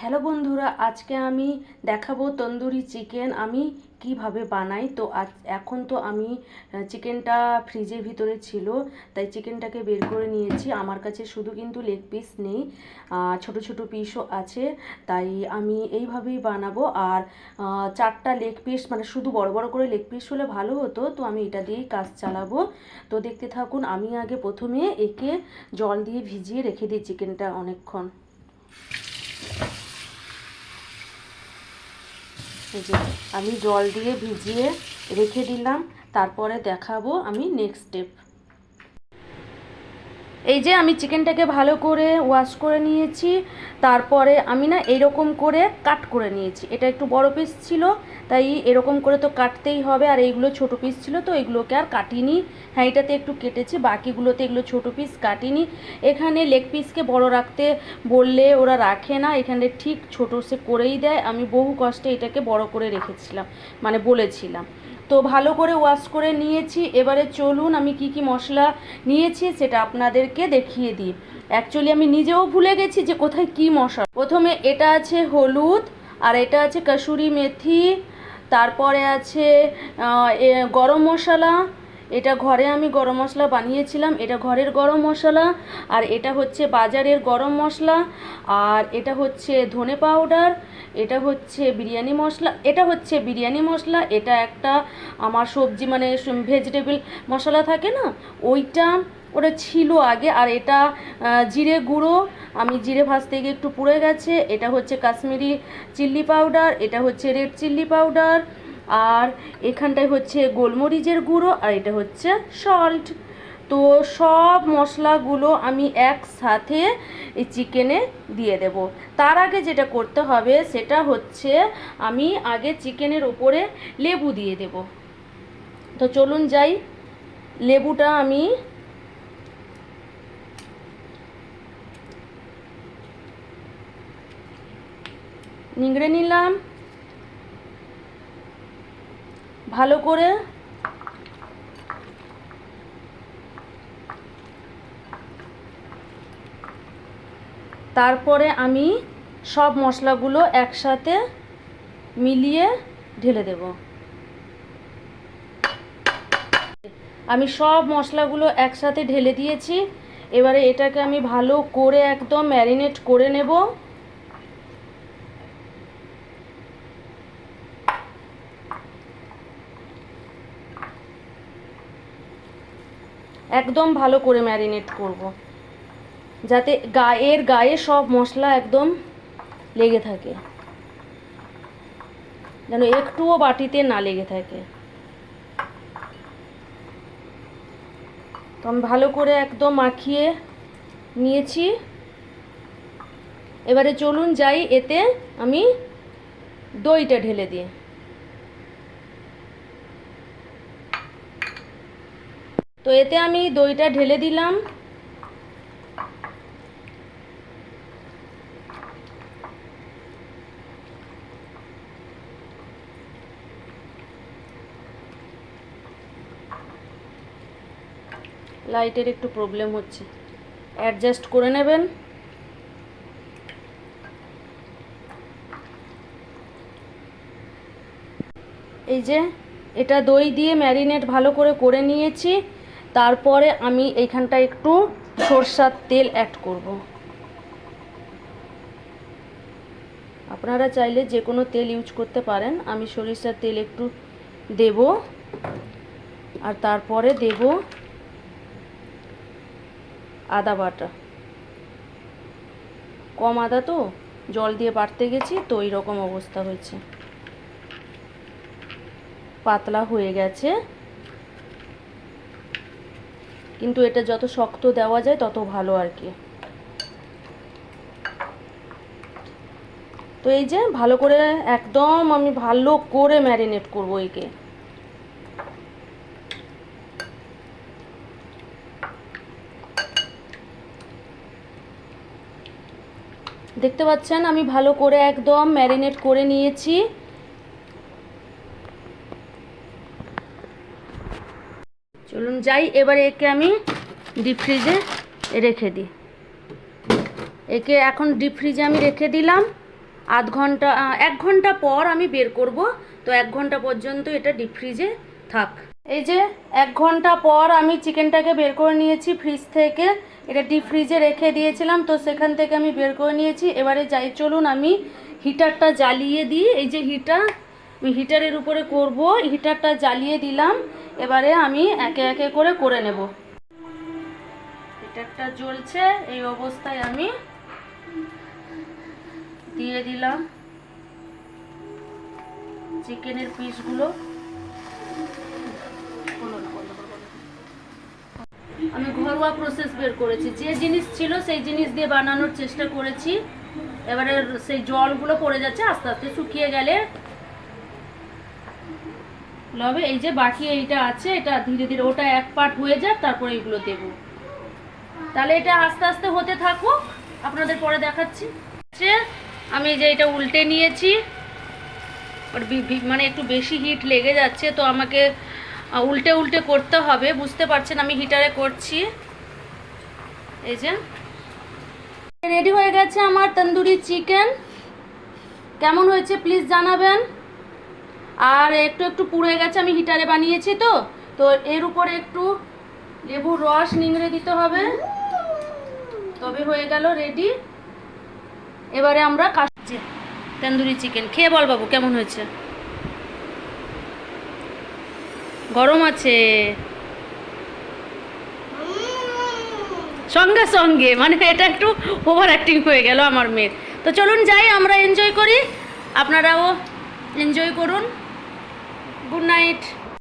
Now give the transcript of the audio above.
Hello বন্ধুরা, আজকে আমি দেখাবো তন্দুরি চিকেন আমি কীভাবে বানাই। তো আজ, এখন তো আমি চিকেনটা ফ্রিজের ভিতরে ছিল, তাই চিকেনটাকে বের করে নিয়েছি। আমার কাছে শুধু কিন্তু লেগ পিস নেই ছোট ছোট পিসও আছে, তাই আমি এইভাবেই বানাবো। আর চারটা লেগ পিস মানে শুধু বড় বড় করে লেগ পিস হলে ভালো হতো, তো আমি এটা দিয়েই কাজ চালাবো। তো দেখতে থাকুন, আমি আগে প্রথমে একে জল দিয়ে ভিজিয়ে রেখে দিই চিকেনটা অনেকক্ষণ। যে আমি জল দিয়ে ভিজিয়ে রেখে দিলাম তারপরে দেখাবো আমি নেক্সট স্টেপ এই যে আমি চিকেনটাকে ভালো করে ওয়াশ করে নিয়েছি, তারপরে আমি না এরকম করে কাট করে নিয়েছি। এটা একটু বড় পিস ছিল, তাই এরকম করে তো কাটতেই হবে, আর এইগুলো ছোট পিস ছিল তো এগুলোকে আর কাটিনি। হ্যাঁ এটাতে একটু কেটেছি, বাকিগুলোতে এগুলো ছোট পিস কাটিনি। এখানে লেগ পিসকে বড় রাখতে বললে ওরা রাখে না, এখানে ঠিক ছোট সে করেই দেয়। আমি বহু কষ্টে এটাকে বড় করে রেখেছিলাম মানে বলেছিলাম। তো ভালো করে ওয়াশ করে নিয়েছি। এবারে চলুন আমি কি কি মশলা নিয়েছি সেটা আপনাদেরকে দেখিয়ে দিই। অ্যাকচুয়ালি আমি নিজেও ভুলে গেছি যে কোথায় কি মশলা। প্রথমে এটা আছে হলুদ, আর এটা আছে কসুরি মেথি, তারপরে আছে গরম মশলা। এটা ঘরে আমি গরম মশলা বানিয়েছিলাম, এটা ঘরের গরম মশলা, আর এটা হচ্ছে বাজারের গরম মশলা, আর এটা হচ্ছে ধনে পাউডার, এটা হচ্ছে বিরিয়ানি মশলা, এটা হচ্ছে বিরিয়ানি মশলা, এটা একটা আমার সবজি মানে ভেজিটেবল মশলা থাকে না, ওইটা ওটা ছিল আগে, আর এটা জিরে গুঁড়ো। আমি জিরে ভাজতে গিয়ে একটু পুড়ে গেছে। এটা হচ্ছে কাশ্মীরি চিল্লি পাউডার, এটা হচ্ছে রেড চিল্লি পাউডার, আর এখানটায় হচ্ছে গোলমরিচের গুঁড়ো, আর এটা হচ্ছে সল্ট। তো সব মশলাগুলো আমি একসাথে এই চিকেনে দিয়ে দেব। তার আগে যেটা করতে হবে, সেটা হচ্ছে আমি আগে চিকেনের ওপরে লেবু দিয়ে দেব। তো চলুন যাই, লেবুটা আমি নিংড়ে নিলাম। ভালো করে তারপরে আমি সব মশলাগুলো একসাথে মিলিয়ে ঢেলে দেব। আমি সব মশলাগুলো একসাথে ঢেলে দিয়েছি। এবারে এটাকে আমি ভালো করে একদম ম্যারিনেট করে নেব। একদম ভালো করে ম্যারিনেট করব। যাতে গায়ের গায়ে সব মশলা একদম লেগে থাকে। যেন একটুও বাটিতে না লেগে থাকে। তো আমি ভালো করে একদম মাখিয়ে নিয়েছি। এবারে চলুন যাই এতে আমি দইটা ঢেলে দিই। তো এতে আমি দইটা ঢেলে দিলাম। লাইটের একটু প্রবলেম হচ্ছে। অ্যাডজাস্ট করে নেবেন। এই যে, এটা দই দিয়ে ম্যারিনেট ভালো করে করে নিয়েছি। তারপরে আমি এইখানটা একটু সরষার তেল অ্যাড করব। আপনারা চাইলে যে কোনো তেল ইউজ করতে পারেন। আমি সরিষার তেল একটু দেব। আর তারপরে দেব আদা বাটা। কম আদা তো, জল দিয়ে বাটতে গেছি তো এই রকম অবস্থা হয়েছে। পাতলা হয়ে গেছে। কিন্তু এটা যত শক্ত দেওয়া যায়, তত ভালো আর কি। তো এই যে ভালো করে একদম আমি ভালো করে ম্যারিনেট করব একে। দেখতে পাচ্ছেন, আমি ভালো করে একদম ম্যারিনেট করে নিয়েছি চলুন যাই, এবারে একে আমি ডিপ ফ্রিজে রেখে দিই। একে এখন ডিপ ফ্রিজে আমি রেখে দিলাম। আধ ঘণ্টা এক ঘণ্টা পর আমি বের করব। তো এক ঘণ্টা পর্যন্ত এটা ডিপ ফ্রিজে থাক। এই যে, এক ঘণ্টা পর আমি চিকেনটাকে বের করে নিয়েছি ফ্রিজ থেকে। এটা ডিপ ফ্রিজে রেখে দিয়েছিলাম, তো সেখান থেকে আমি বের করে নিয়েছি। এবারে যাই, চলুন আমি হিটারটা জ্বালিয়ে দিই। এই যে হিটার আমি হিটারের উপরে করব। হিটারটা জ্বালিয়ে দিলাম। এবারে আমি একে একে করে করে নেব। হিটারটা জ্বলছে, এই অবস্থায় আমি দিয়ে দিলাম চিকেনের পিসগুলো। আমি ঘরোয়া প্রসেস বের করেছি। যে জিনিস ছিল সেই জিনিস দিয়ে বানানোর চেষ্টা করেছি। এবারে সেই জলগুলো পড়ে যাচ্ছে, আস্তে আস্তে শুকিয়ে গেলে লবে, এই যে বাকি এইটা আছে, এটা ধীরে ধীরে ওটা এক পার্ট হয়ে যাক, তারপরে এগুলো দেব। তাহলে এটা আস্তে আস্তে হতে থাকুক, আপনাদের পরে দেখাচ্ছি। আমি যে এটা উল্টে নিয়েছি মানে একটু বেশি হিট লেগে যাচ্ছে, তো আমাকে উল্টে উল্টে করতে হবে, বুঝতে পারছেন, আমি হিটারে করছি। এই যে। রেডি হয়ে গেছে আমার তন্দুরি চিকেন কেমন হয়েছে প্লিজ জানাবেন। আর একটু একটু পুড়ে গেছে, আমি হিটারে বানিয়েছি তো। তো এর উপরে একটু লেবুর রস, নিংড়ে দিতে হবে। তবে হয়ে গেল রেডি এবারে আমরা কাশছি তন্দুরি চিকেন খেয়ে বল বাবু, কেমন হয়েছে? গরম আছে। সঙ্গে সঙ্গে মানে এটা একটু ওভার অ্যাক্টিং হয়ে গেল আমার মেয়ের। তো চলুন যাই, আমরা এনজয় করি। আপনারাও এনজয় করুন। Good night